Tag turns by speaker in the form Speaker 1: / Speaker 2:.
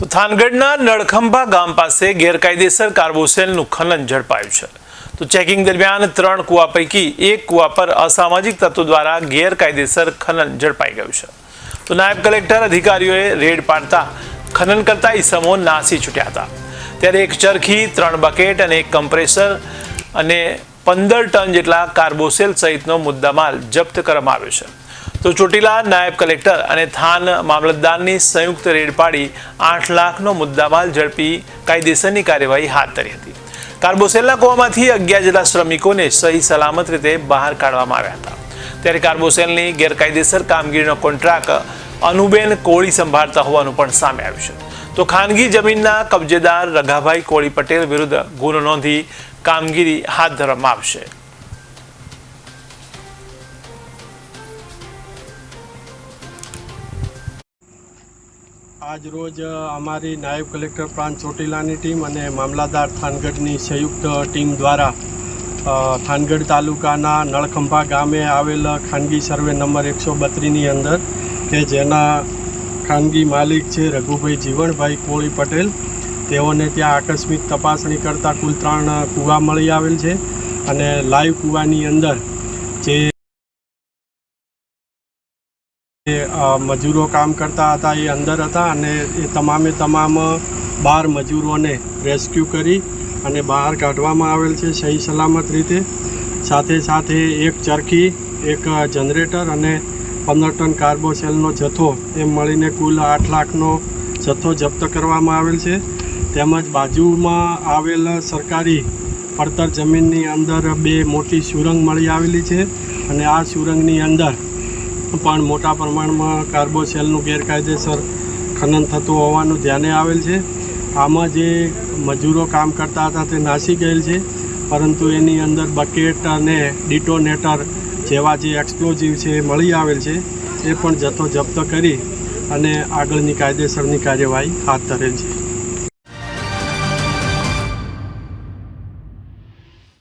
Speaker 1: તો થાનગઢના નળખંભા ગામ પાસે ગેરકાયદેસર કાર્બોસેલનું ખનન ઝડપાયું છે. તો ચેકિંગ દરમિયાન ત્રણ કુવા પૈકી એક કુવા પર અસામાજિક તત્વો દ્વારા ગેરકાયદેસર ખનન ઝડપાઈ ગયું છે. તો નાયબ કલેક્ટર અધિકારીઓએ રેડ પાડતા ખનન કરતા ઈસમો નાસી છૂટ્યા હતા. ત્યારે એક ચરખી, ત્રણ બકેટ અને એક કમ્પ્રેસર અને પંદર ટન જેટલા કાર્બોસેલ સહિતનો મુદ્દામાલ જપ્ત કરવામાં આવ્યો છે. તો ચોટીલા નાયબ કલેક્ટર અને થાન મામલતદારની સંયુક્ત રેડ પાડી આઠ લાખનો મુદ્દામાલ ઝડપી કાયદેસરની કાર્યવાહી હાથ ધરી હતી. કાર્બોસેલના કૂવામાંથી અગિયાર જેટલા શ્રમિકોને સહી સલામત રીતે બહાર કાઢવામાં આવ્યા હતા. ત્યારે કાર્બોસેલની ગેરકાયદેસર કામગીરીનો કોન્ટ્રાક્ટ અનુબેન કોળી સંભાળતા હોવાનું પણ સામે આવ્યું છે. તો ખાનગી જમીનના કબજેદાર રઘાભાઈ કોળી પટેલ વિરુદ્ધ ગુનો નોંધી કામગીરી હાથ ધરવામાં આવશે.
Speaker 2: આજ રોજ અમારી નાયબ કલેક્ટર પ્રાંત ચોટીલાની ટીમ અને મામલાદાર થાનગઢની સંયુક્ત ટીમ દ્વારા થાનગઢ તાલુકાના નળખંભા ગામે આવેલ ખાનગી સર્વે નંબર એકસો બત્રીસની અંદર, કે જેના ખાનગી માલિક છે રઘુભાઈ જીવણભાઈ કોળી પટેલ, તેઓને ત્યાં આકસ્મિક તપાસણી કરતાં કુલ ત્રણ કૂવા મળી આવેલ છે અને લાઈવ કૂવાની અંદર જે એ મજૂરો કામ કરતા હતા, એ અંદર હતા અને એ તમામે તમામ બાર મજૂરોને રેસ્ક્યુ કરી અને બહાર કાઢવામાં આવેલ છે સહી સલામત રીતે. સાથે સાથે એક ચરખી, એક જનરેટર અને પંદર ટન કાર્બોસેલનો જથ્થો એમ મળીને કુલ આઠ લાખનો જથ્થો જપ્ત કરવામાં આવેલ છે. તેમજ બાજુમાં આવેલ સરકારી પડતર જમીનની અંદર બે મોટી સુરંગ મળી આવેલી છે અને આ સુરંગની અંદર પણ મોટા પ્રમાણમાં કાર્બોસેલનું ગેરકાયદેસર ખનન થતું હોવાનું ધ્યાને આવેલ છે. આમાં જે મજૂરો કામ કરતા હતા તે નાસી ગયેલ છે. પરંતુ એની અંદર બકેટ અને ડિટોનેટર જેવા જે એક્સપ્લોઝિવ છે એ મળી આવેલ છે. એ પણ જથ્થો જપ્ત કરી અને આગળની કાયદેસરની કાર્યવાહી હાથ ધરેલ છે.